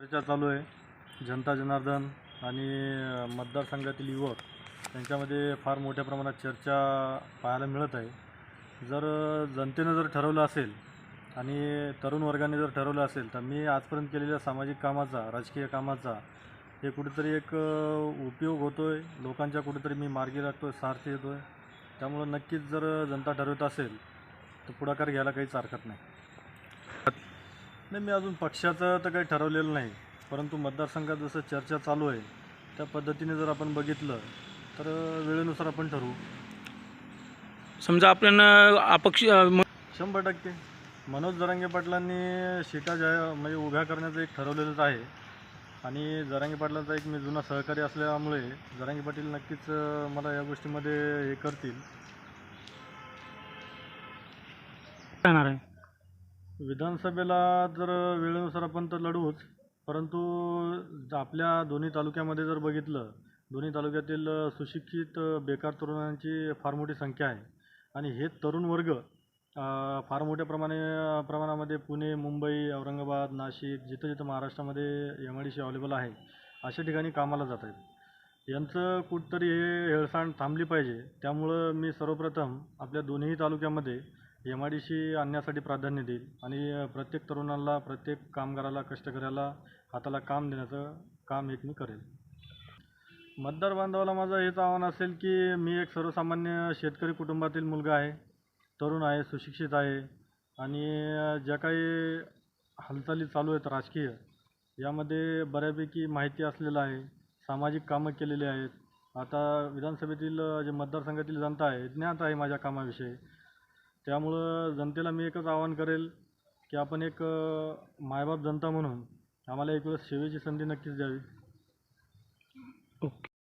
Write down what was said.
चर्चा चालू आहे. जनता जनार्दन आणि मतदारसंघातील युवक त्यांच्यामध्ये फार मोठ्या प्रमाणात चर्चा पाहायला मिळत आहे. जर जनतेनं जर ठरवलं असेल आणि तरुण वर्गाने जर ठरवलं असेल तर मी आजपर्यंत केलेल्या सामाजिक कामाचा राजकीय कामाचा हे कुठेतरी एक उपयोग होतो आहे लोकांच्या कुठेतरी मी मार्गी लागतो आहे सार्थ येतो आहे त्यामुळं नक्कीच जर जनता ठरवत असेल तर पुढाकार घ्यायला काहीच हरकत नाही. नाही मी अजून पक्षाचं तर काही ठरवलेलं नाही. परंतु मतदारसंघात जसं चर्चा चालू आहे त्या पद्धतीने जर आपण बघितलं तर वेळेनुसार आपण ठरवू. समजा आपण अपक्ष म- शंभर टक्के. मनोज जरांगे पाटलांनी सीटा ज्या म्हणजे उभ्या करण्याचं एक ठरवलेलंच आहे. आणि जरांगे पाटलांचा एक मी जुना सहकारी असल्यामुळे जरांगे पाटील नक्कीच अ, मला या गोष्टीमध्ये हे करतील. राहणार आहे? विधानसभेला जर वेळेनुसार आपण तर लढूच परंतु आपल्या दोन्ही तालुक्यामध्ये जर बघितलं दोन्ही तालुक्यातील सुशिक्षित बेकार तरुणांची फार मोठी संख्या आहे. आणि हे तरुण वर्ग फार मोठ्या प्रमाणे प्रमाणामध्ये पुणे मुंबई औरंगाबाद नाशिक जिथं जिथं महाराष्ट्रामध्ये M I D C available आहे अशा ठिकाणी कामाला जात आहेत. यांचं कुठंतरी हे हेळसांड थांबली पाहिजे. त्यामुळं मी सर्वप्रथम आपल्या दोन्ही तालुक्यामध्ये एम आय डी सी आणण्यासाठी प्राधान्य देईल. आणि प्रत्येक तरुणाला प्रत्येक कामगाराला कष्टकऱ्याला हाताला काम देण्याचं काम एक मी करेल. मतदार बांधवाला माझं हेच आव्हान असेल की मी एक सर्वसामान्य शेतकरी कुटुंबातील मुलगा आहे तरुण आहे सुशिक्षित आहे आणि ज्या काही हालचाली चालू आहेत राजकीय यामध्ये बऱ्यापैकी माहिती असलेलं आहे सामाजिक कामं केलेली आहेत. आता विधानसभेतील जे मतदारसंघातील जनता आहे ज्ञात आहे माझ्या कामाविषयी. त्यामुळं जनतेला मी एकच आवाहन करेल की आपण एक मायबाप जनता म्हणून आम्हाला एक वेळेस सेवेची संधी नक्कीच द्यावी. ओके.